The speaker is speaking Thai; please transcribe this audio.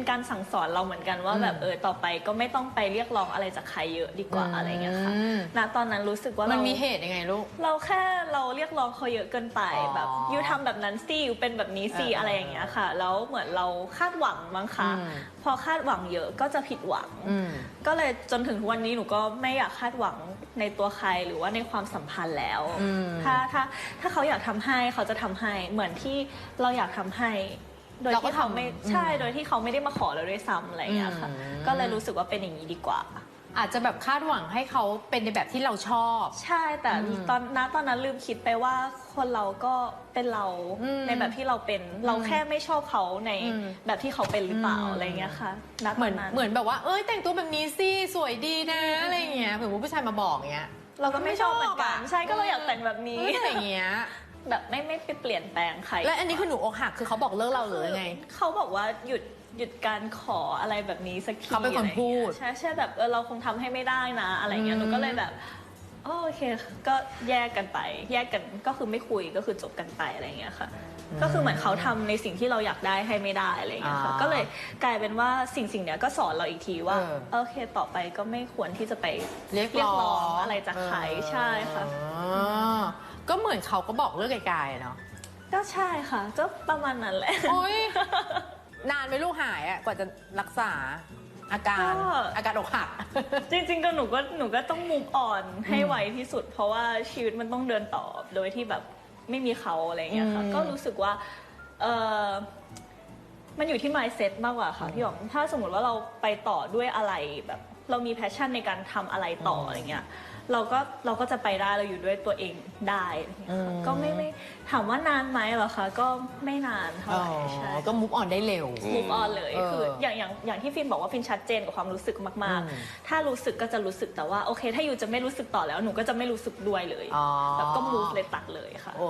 เป็นการสั่งสอนเราเหมือนกันว่าอืมแบบเออต่อไปก็ไม่ต้องไปเรียกร้องอะไรจากใครเยอะดีกว่าอืมอะไรเงี้ยค่ะณตอนนั้นรู้สึกว่ามันเรามีเหตุยังไงลูก เราแค่เราเรียกร้องเขาเยอะเกินไปอ๋อแบบยูทำแบบนั้นสิยูเป็นแบบนี้สิเออออะไรอย่างเงี้ยค่ะ แล้วเหมือนเราคาดหวังมั้งคะอืมพอคาดหวังเยอะก็จะผิดหวังอืมก็เลยจนถึงทุกวันนี้หนูก็ไม่อยากคาดหวังในตัวใครหรือว่าในความสัมพันธ์แล้วอืมถ้าถ้าถ้าเขาอยากทำให้เขาจะทำให้เหมือนที่เราอยากทำให้ โดยเราก็ที่เขาไม่ทำใช่อืมโดยที่เขาไม่ได้มาขอเราด้วยซ้ำอะไรอย่างเงี้ยค่ะ อืม ก็เลยรู้สึกว่าเป็นอย่างนี้ดีกว่า อาจจะแบบคาดหวังให้เขาเป็นในแบบที่เราชอบ ใช่แต่อืมตอนณตอนนั้นลืมคิดไปว่าคนเราก็เป็นเราอืมในแบบที่เราเป็นเราแค่ไม่ชอบเขาในอืม แบบที่เขาเป็นหรือเปล่าอืมอะไรเงี้ยค่ะณตเหมืออนนนั้นเหมือนแบบว่าเอ้ยแต่งตัวแบบนี้สิสวยดีนะอะไรอย่างเงี้ยเหมือนว่าผู้ชายมาบอกเงี้ย เราก็ไม่ชอบเหมือนกันไม่ชอบอะใช่ก็เราอยาก แต่งแบบนี้เอ้ยอะไรอย่างเงี้ย แบบไม่ไม่ไปเปลี่ยนแปลงใคร และอันนี้คือหนูอกหักคือเขาบอกเลิกเราหรือยังไง เขาบอกว่าหยุดหยุดการขออะไรแบบนี้สักทีเขาเป็นคนพูดอะไรเงี้ยใช่ใช่แบบเออเราคงทำให้ไม่ได้นะ อะไรเงี้ยอืมหนูก็เลยแบบ อ๋อโอเคก็แยกกันไป แยกกันก็คือไม่คุยก็คือจบกันไปอะไรเงี้ยค่ะ ก็คือเหมือนเขาทำในสิ่งที่เราอยากได้ให้ไม่ได้อะไรเงี้ยค่ะอ่าก็เลยกลายเป็นว่าสิ่งสิ่งเนี้ยก็สอนเราอีกทีว่าเออ โอเคต่อไปก็ไม่ควรที่จะไปเรียกเรียกร้ร้อองงอะไรจากใครใช่ค่ะ อ๋อก็เหมือนเขาก็บอกเลิกไกลๆอะเนาะ ก็ใช่ค่ะก็ประมาณนั้นแหละ โอ๊ยนานไหมลูกหายอะกว่าจะรักษา อาการก็ อาการอกหัก จริงๆก็หนูก็หนูก็ต้องมุมอ่อนให้อืมไวที่สุด เพราะว่าชีวิตมันต้องเดินต่อโดยที่แบบไม่มีเขาอะไรอย่างเงี้ยค่ะอืม ก็รู้สึกว่าเออ มันอยู่ที่ mindset มากกว่าค่ะพี่หยองถ้าสมมติว่าเราไปต่อด้วยอะไรแบบ เรามี passion ในการทำอะไรต่ออะไรเงี้ยเราก็เราก็จะไปได้เราอยู่ด้วยตัวเองได้อะไรเงี้ยค่ะก็ไม่ไม่ถามว่านานไหมเหรอคะก็ไม่นานเท่าอ๋ไหร่ใช่อก็มุฟออนได้เร็วมูฟออนเลยเออคืออย่างอย่างอย่างที่ฟินบอกว่าฟินชัดเจนกับความรู้สึกมาก อืมๆ ถ้ารู้สึกก็จะรู้สึกแต่ว่าโอเค ถ้าอยู่จะไม่รู้สึกต่อแล้วหนูก็จะไม่รู้สึกด้วยเลยอ๋อ แบบก็มูฟเลยตัดเลยค่ะ โอ้